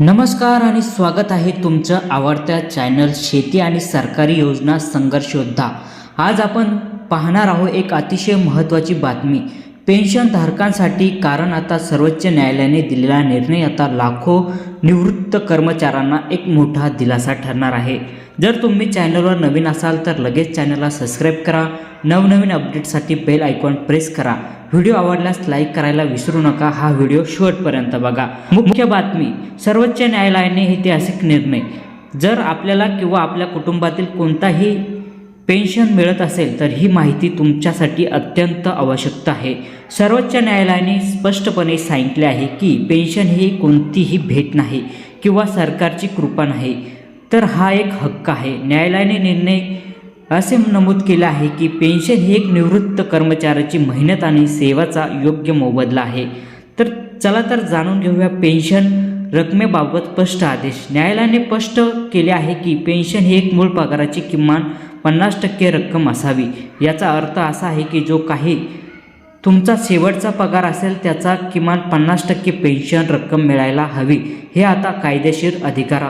नमस्कार आणि स्वागत आहे तुमचं आवडत्या चॅनल शेती आणि सरकारी योजना संघर्ष योद्धा आज आपण पाहणार आहोत एक अतिशय महत्त्वाची बातमी. पेन्शन धारकांसाठी कारण आता सर्वोच्च न्यायालयाने दिलेला निर्णय आता लाखो निवृत्त कर्मचाऱ्यांना एक मोठा दिलासा ठरणार आहे. जर तुम्ही चॅनलवर नवीन असाल तर लगेच चॅनलला सबस्क्राईब करा. नवनवीन अपडेटसाठी बेल आयकॉन प्रेस करा. व्हिडिओ आवडल्यास लाईक करायला विसरू नका. हा व्हिडिओ शेवटपर्यंत बघा. मुख्य बातमी सर्वोच्च न्यायालयाने ऐतिहासिक निर्णय. जर आपल्याला किंवा आपल्या कुटुंबातील कोणताही पेन्शन मिळत असेल तर ही माहिती तुमच्यासाठी अत्यंत आवश्यक आहे. सर्वोच्च न्यायालयाने स्पष्टपणे सांगितले आहे की पेन्शन ही कोणतीही भेट नाही किंवा सरकारची कृपा नाही. तर हा एक हक्क आहे. न्यायालयाने निर्णय असे नमूद केले आहे की पेन्शन ही एक निवृत्त कर्मचाऱ्याची मेहनत आणि सेवाचा योग्य मोबदला आहे. तर चला तर जाणून घेऊया पेन्शन रकमेबाबत स्पष्ट आदेश. न्यायालयाने स्पष्ट केले आहे की पेन्शन ही एक मूळ पगाराची किमान पन्नास टक्के रक्कम असावी. याचा अर्थ असा आहे की जो काही तुमचा शेवटचा पगार असेल त्याचा किमान पन्नास टक्के पेन्शन रक्कम मिळायला हवी. हे आता कायदेशीर अधिकार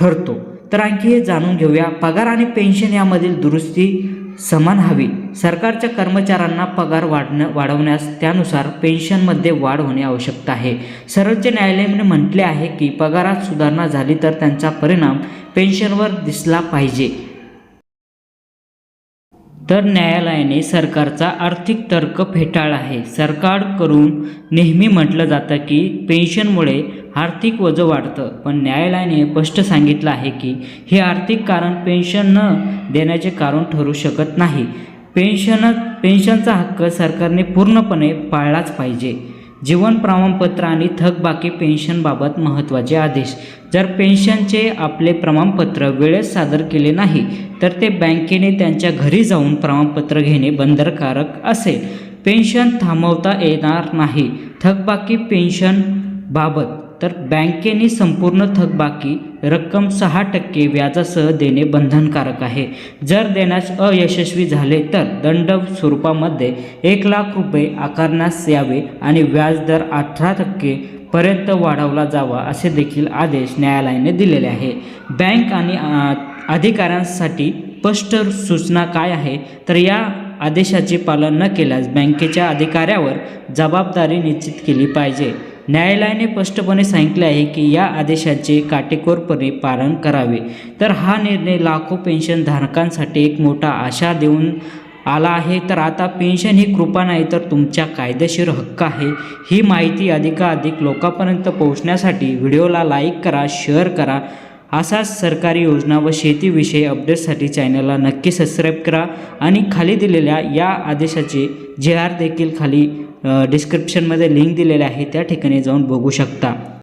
ठरतो. तर आणखी हे जाणून घेऊया पगार आणि पेन्शन यामधील दुरुस्ती समान हवी. सरकारच्या कर्मचाऱ्यांना पगार वाढणं वाढवण्यास त्यानुसार पेन्शनमध्ये वाढ होणे आवश्यकता आहे. सर्वोच्च न्यायालयाने म्हटले आहे की पगारात सुधारणा झाली तर त्यांचा परिणाम पेन्शनवर दिसला पाहिजे. तर न्यायालयाने सरकारचा आर्थिक तर्क फेटाळला आहे. सरकारकडून नेहमी म्हटलं जातं की पेन्शनमुळे आर्थिक वजं वाढतं. पण न्यायालयाने स्पष्ट सांगितलं आहे की हे आर्थिक कारण पेन्शन न देण्याचे कारण ठरू शकत नाही. पेन्शन पेन्शनचा हक्क सरकारने पूर्णपणे पाळलाच पाहिजे. जीवन प्रमाणपत्र आणि थकबाकी पेन्शनबाबत महत्त्वाचे आदेश. जर पेन्शनचे आपले प्रमाणपत्र वेळेत सादर केले नाही तर ते बँकेने त्यांच्या घरी जाऊन प्रमाणपत्र घेणे बंधनकारक असेल. पेन्शन थांबवता येणार नाही. थकबाकी पेन्शनबाबत तर बँकेने संपूर्ण थकबाकी रक्कम सहा टक्के व्याजासह देणे बंधनकारक आहे. जर देण्यास अयशस्वी झाले तर दंड स्वरूपामध्ये एक लाख रुपये आकारण्यास यावे आणि व्याजदर अठरा टक्के पर्यंत वाढवला जावा असे देखील आदेश न्यायालयाने दिलेले आहे. बँक आणि अधिकाऱ्यांसाठी स्पष्ट सूचना काय आहे? तर या आदेशाचे पालन न केल्यास बँकेच्या अधिकाऱ्यावर जबाबदारी निश्चित केली पाहिजे. न्यायालयाने स्पष्टपणे सांगितले आहे की या आदेशाचे काटेकोरपणे पालन करावे. तर हा निर्णय लाखो पेन्शन धारकांसाठी एक मोठा आशा देऊन आला आहे. तर आता पेन्शन ही कृपा नाही तर तुमच्या कायदेशीर हक्क आहे. ही माहिती अधिकाधिक लोकांपर्यंत पोहोचण्यासाठी व्हिडिओला लाईक करा शेअर करा. असाच सरकारी योजना व शेतीविषयी अपडेटसाठी चॅनलला नक्की सबस्क्राईब करा. आणि खाली दिलेल्या या आदेशाचे जे आर देखील खाली डिस्क्रिप्शनमध्ये लिंक दिलेले आहे त्या ठिकाणी जाऊन बघू शकता.